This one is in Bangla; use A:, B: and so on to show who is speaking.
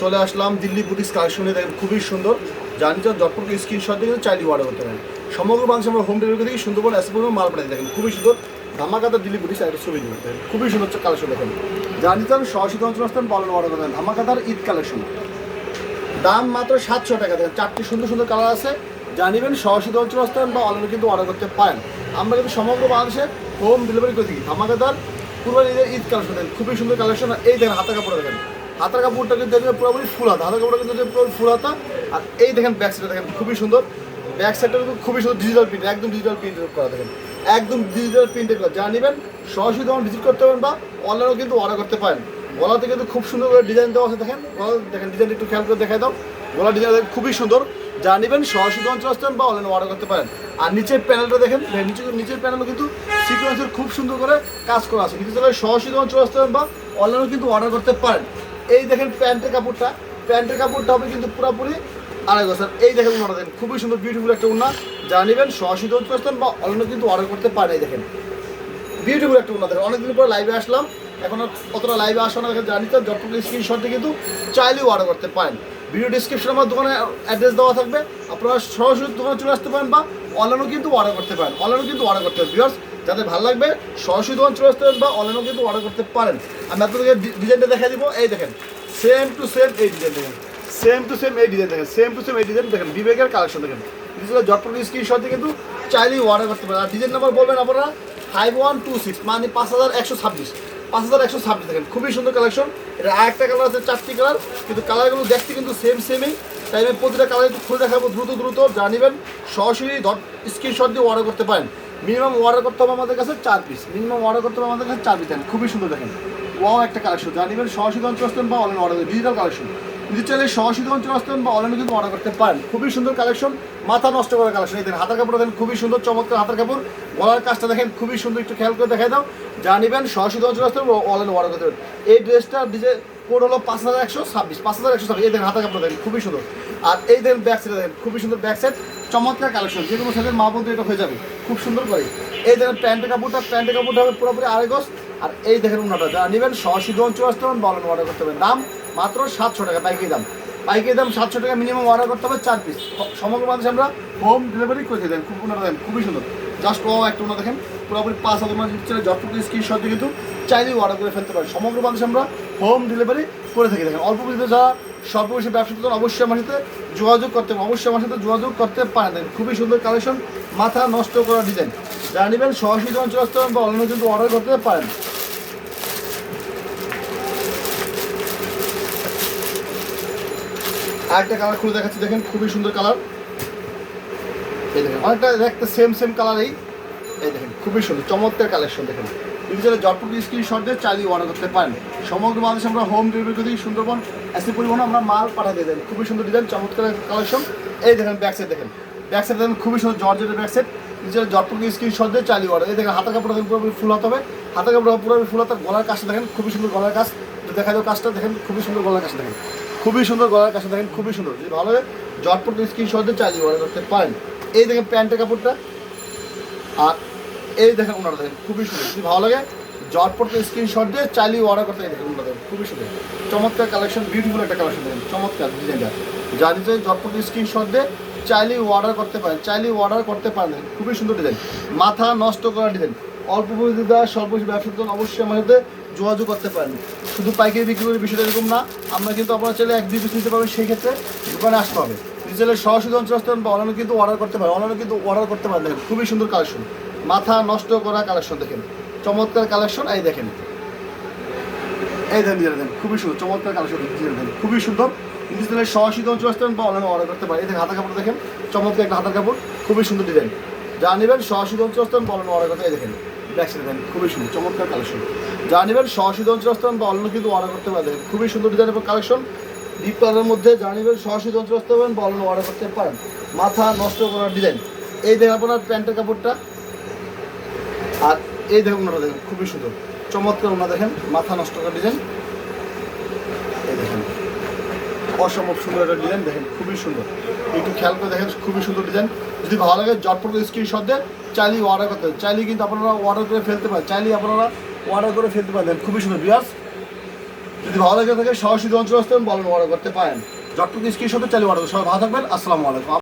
A: চলে আসলাম দিল্লি বুটিক্স কালেকশনে। দেখেন, খুবই সুন্দর। জানি যে জটপট স্ক্রিনশট দিয়ে চাইলে অর্ডার করতে পারেন। সমগ্র বাংলাদেশে আমরা হোম ডেলিভারি থেকে সুন্দরবন এসে পর্যন্ত মাল পাঠাই দেখেন, খুবই সুন্দর। ধামাকাদার দিল্লি বুটিক্স একটা ছবি দেখেন, খুবই সুন্দর কালেকশন দেখেন। জানি যে সরাসরি অঞ্চল আসতেন বলেন অর্ডার করেন ধামাকাদার ঈদ কালেকশন দাম মাত্র সাতশো টাকা। দেখেন, চারটি সুন্দর সুন্দর কালার আছে। জানিবেন সরাসরি অঞ্চল আসতেন বা অনলাইনে কিন্তু অর্ডার করতে পারেন। আমরা কিন্তু সমগ্র বাংলাদেশে হোম ডেলিভারি করে ধামাকাদার পুরো ঈদের ঈদ কালেকশন দেখেন, খুবই সুন্দর কালেকশন এই দেখেন, হাতের কাপড় দেখেন। হাতের কাপড়টা কিন্তু দেখবেন পুরোপুরি ফুল হাতা হাতের কাপড়টা কিন্তু দেখবেন পুরো ফুল হাতা আর এই দেখেন ব্যাক সাইডটা দেখেন, খুবই সুন্দর। ব্যাক সাইডটা কিন্তু খুবই সুন্দর ডিজিটাল প্রিন্ট একদম ডিজিটাল প্রিন্ট করা, দেখেন। একদম ডিজিটাল প্রিন্টের করা। জানিবেন সরাসরি তখন ভিজিট করতে পারেন বা অনলাইনেও কিন্তু অর্ডার করতে পারেন। গলাতে কিন্তু খুব সুন্দর করে ডিজাইন দেওয়া আছে, দেখেন। দেখেন ডিজাইন একটু খেয়াল করে দেখাই দাও। গলা ডিজাইন খুবই সুন্দর। যা নেবেন, সরাসরি অঞ্চল আসতেন বা অনলাইনে অর্ডার করতে পারেন। আর নিচের প্যানেলটা দেখেন নিচে, নিচের প্যানেলও কিন্তু সিকোয়েন্সের খুব সুন্দর করে কাজ করা আছে। কিন্তু সরাসরি অঞ্চল আসতেন বা অনলাইনেও কিন্তু অর্ডার করতে পারেন। এই দেখেন প্যান্টের কাপড়টা প্যান্টের কাপড়টা হবে কিন্তু পুরোপুরি আড়াই বছর এই দেখেন উন্নাটা দেখেন, খুবই সুন্দর বিউটিফুল একটা উন্না যা নেবেন অঞ্চল আসতেন বা অনলাইনে কিন্তু অর্ডার করতে পারেন, এই দেখেন। বিউটিফুল একটা উন্নত দেখেন। অনেকদিন পর লাইভে আসলাম। এখন অতটা লাইভে আসা না জানি তো যতটুকু স্ক্রিনশট কিন্তু চাইলেও অর্ডার করতে পারেন। ভিডিও ডিসক্রিপশনে আমার দোকানে অ্যাড্রেস দেওয়া থাকবে। আপনারা সরাসরি দোকানে চলে আসতে পারেন বা অনলাইনেও কিন্তু অর্ডার করতে পারেন। অনলাইনেও কিন্তু অর্ডার করতে পারেন বিকজ যাদের ভালো লাগবে সরাসরি দোকান চলে আসতে বা অনলাইনেও কিন্তু অর্ডার করতে পারেন। আমি আপনাদেরকে ডিজাইনটা দেখা দিব। এই দেখেন সেম টু সেম এই ডিজাইন দেখেন। সেম টু সেম এই ডিজাইন দেখেন সেম টু সেম এই ডিজাইন দেখেন। বিবেকের কালেকশন দেখেন। জটপট স্ক্রিনশট দিয়ে কিন্তু চাইলেই অর্ডার করতে পারেন। আর ডিজাইন নাম্বার বলবেন আপনারা ফাইভ ওয়ান টু সিক্স মানে পাঁচ হাজার একশো ছাব্বিশ, পাঁচ হাজার একশো ছাব্বিশ দেখেন। খুবই সুন্দর কালেকশন এটা আরেকটা কালার আছে চারটি কালার কিন্তু কালারগুলো দেখতে কিন্তু সেম সেমই তাই আমি প্রতিটা কালার একটু খুলে দেখাবো, দ্রুত দ্রুত জানিবেন সরাসরি স্ক্রিনশট দিয়ে অর্ডার করতে পারেন। মিনিমাম অর্ডার করতে হবে আমাদের কাছে চার পিস মিনিমাম অর্ডার করতে হবে আমাদের কাছে চার পিস দেন খুবই সুন্দর দেখেন। ওয়াও একটা কালেকশন জানিবেন সরাসরি অঞ্চল আসতেন বা অনলাইন অর্ডার ডিজিটাল কালেকশন যদি চাইলে অঞ্চল আসতেন বা অনলাইনে কিন্তু অর্ডার করতে পারেন। খুবই সুন্দর কালেকশন মাথা নষ্ট করা কালেকশন এই দেখেন, হাতের কাপড় দেখেন, খুবই সুন্দর, চমৎকার হাতের কাপড়। গলার কাজটা দেখেন, খুবই সুন্দর, একটু খেয়াল করে দেখাই দাও। যা নেবেন অঞ্চল আসতেন বা অনলাইনে অর্ডার করতে পারেন। এই ড্রেসটা ডিজে কোড হলো পাঁচ হাজার একশো ছাব্বিশ, পাঁচ হাজার একশো ছাব্বিশ। এই দেখেন, হাতের কাপড় দেখেন, খুবই সুন্দর। আর এই দেখেন ব্যাক সাইড দেখেন, খুবই সুন্দর ব্যাক সাইড চমৎকার কালেকশন যে কোনো সাইজের মা বলতে এটা হয়ে যাবে। খুব সুন্দর করে। এই দেখেন প্যান্টের কাপড়টা প্যান্টের কাপড়টা হবে পুরোপুরি আড়াই গজ। আর এই দেখেন উন্নটা যা নেবেন সরাসরি অঞ্চল আসতে পারেন বা অনলাইনে অর্ডার করতে পারেন দাম মাত্র সাতশো টাকা, পাইকারি দাম। পাইকারি দাম সাতশো টাকা মিনিমাম অর্ডার করতে হবে চার পিস সমগ্র মানুষ আমরা হোম ডেলিভারি করে দেন। খুব উন্নত দেন, খুবই সুন্দর। জাস্ট ও একটা উন্নত দেখেন। পুরোপুরি পাঁচ হাজার মানুষ চ্যানেল যতটুকু স্ক্রিনশট দিয়ে কিন্তু চাইলেই অর্ডার করে ফেলতে পারেন। সমগ্র মানুষ আমরা হোম ডেলিভারি করে থাকি। দেখেন, অল্প পুঁজিতে যারা স্বল্প পয়সা ব্যবসা করতে অবশ্যই আমার সাথে যোগাযোগ করতে অবশ্যই আমার সাথে যোগাযোগ করতে পারেন। দেখেন, খুবই সুন্দর কালেকশন মাথা নষ্ট করা ডিজাইন যারা নেবেন, সরাসরি যখন চলে আসতে বা অনলাইনে কিন্তু অর্ডার করতে পারেন। আরেকটা কালার খুলে দেখাচ্ছি। দেখেন, খুবই সুন্দর কালার এই দেখেন, অনেকটা দেখতে সেম সেম কালারেই এই। দেখেন, খুবই সুন্দর, চমৎকার কালেকশন দেখেন। ডিজিটালে জটপুর স্ক্রিনশট দিয়ে চালিয়ে অর্ডার করতে পারেন। সমগ্র বাংলাদেশে আমরা হোম ডেলিভারি করি সুন্দরবন এসি পরিবহন আমরা মাল পাঠাতে দেন। খুবই সুন্দর ডিজাইন চমৎকার কালেকশন এই দেখেন ব্যাক সাইড দেখেন। ব্যাক সাইড দেখেন, খুবই সুন্দর জর্জের ব্যাক সাইড ডিজিটাল জটপুর স্ক্রিনশট দিয়ে চালিয়ে অর্ডার এই দেখেন, হাতের কাপড় পুরোপুরি ফুল হাতে হবে। হাতের কাপড় পুরোপুরি ফুল হাতে গলার কাজটা দেখেন, খুবই সুন্দর গলার কাজ। দেখা যাও কাজটা, দেখেন, খুবই সুন্দর গলার কাজটা দেখেন। খুবই সুন্দর গলার কাজটা দেখেন, খুবই সুন্দর। যদি ভালো হয় জটপুর স্ক্রিনশট দিয়ে চালিয়ে অর্ডার করতে পারেন। এই দেখেন প্যান্টের কাপড়টা। আর এই দেখেন ওনারা দেখেন, খুবই সুন্দর। যদি ভালো লাগে জটপট স্ক্রিনশট দিয়ে চালিয়ে অর্ডার করতে দেখেন ওনারা দেখেন, খুবই সুন্দর। চমৎকার কালেকশন বিউটিফুল একটা কালেকশন দেখেন, চমৎকার ডিজাইনটা যে জটপট স্ক্রিনশট দিয়ে চাইলেই অর্ডার করতে পারেন, চাইলেই অর্ডার করতে পারেন। খুবই সুন্দর ডিজাইন মাথা নষ্ট করা ডিজাইন অল্প পুঁজি দেওয়া পুঁজি ব্যবসার জন্য অবশ্যই আমার সাথে যোগাযোগ করতে পারেন। শুধু পাইকারি বিক্রি করে বিষয়টা এরকম না, আমরা কিন্তু আপনারা চাইলে এক দুই পিস নিতে পারবেন, সেই ক্ষেত্রে দোকানে আসতে হবে। নিজের সরাসরি অঞ্চল আসতে পারেন বা অনলাইনে কিন্তু অর্ডার করতে পারেন অনলাইনে কিন্তু অর্ডার করতে পারেন। খুবই সুন্দর কালেকশন মাথা নষ্ট করা কালেকশন দেখেন। চমৎকার কালেকশন এই দেখেন। এই ডিজাইন দেখেন খুবই সুন্দর, চমৎকার কালেকশন ডিজাইন দেখেন খুবই সুন্দর। ডিজিটালে সরাসরি অঞ্চল আসতে পারেন বা অনলাইনে অর্ডার করতে পারেন। এই দেখেন হাতের কাপড় দেখেন, চমৎকার একটা হাতের কাপড়, খুবই সুন্দর ডিজাইন যা নেবেন সরাসরি অঞ্চল আসতে পারেন বা অনলাইনে অর্ডার করতে, এই দেখেন ব্যাক সাইড দেখেন খুবই সুন্দর, চমৎকার কালেকশন যা নেবেন সরাসরি অঞ্চল আসতে পারেন বা অন্য কিন্তু অর্ডার করতে পারেন। খুবই সুন্দর ডিজাইন এবং কালেকশন ডিপ কালারের মধ্যে যা নেবেন সরাসরি অঞ্চল আসতে পারেন বা অনলাইনে অর্ডার করতে পারেন। মাথা নষ্ট করার ডিজাইন এই দেখেন আপনার প্যান্টের কাপড়টা আর এই দেখুন ওনারা দেখেন, খুবই সুন্দর। চমৎকার ওনা দেখেন, মাথা নষ্ট করা ডিজাইন এই দেখেন, অসম্ভব সুন্দর একটা ডিজাইন দেখেন, খুবই সুন্দর। একটু খেয়াল করে দেখেন, খুবই সুন্দর ডিজাইন যদি ভালো লাগে জটপট স্ক্রিনশট দেন, চাইলেই অর্ডার করতে হবে চাইলেই কিন্তু আপনারা অর্ডার করে ফেলতে পারেন, চাইলেই আপনারা অর্ডার করে ফেলতে পারেন। খুবই সুন্দর বিয়ার্স যদি ভালো লাগে থাকে, সরাসরি অঞ্চল আসতে বলেন অর্ডার করতে পারেন। যতটুকু স্ক্রিনশটে চালিয়ে অর্ডার সবাই ভালো থাকবেন, আসসালামু আলাইকুম।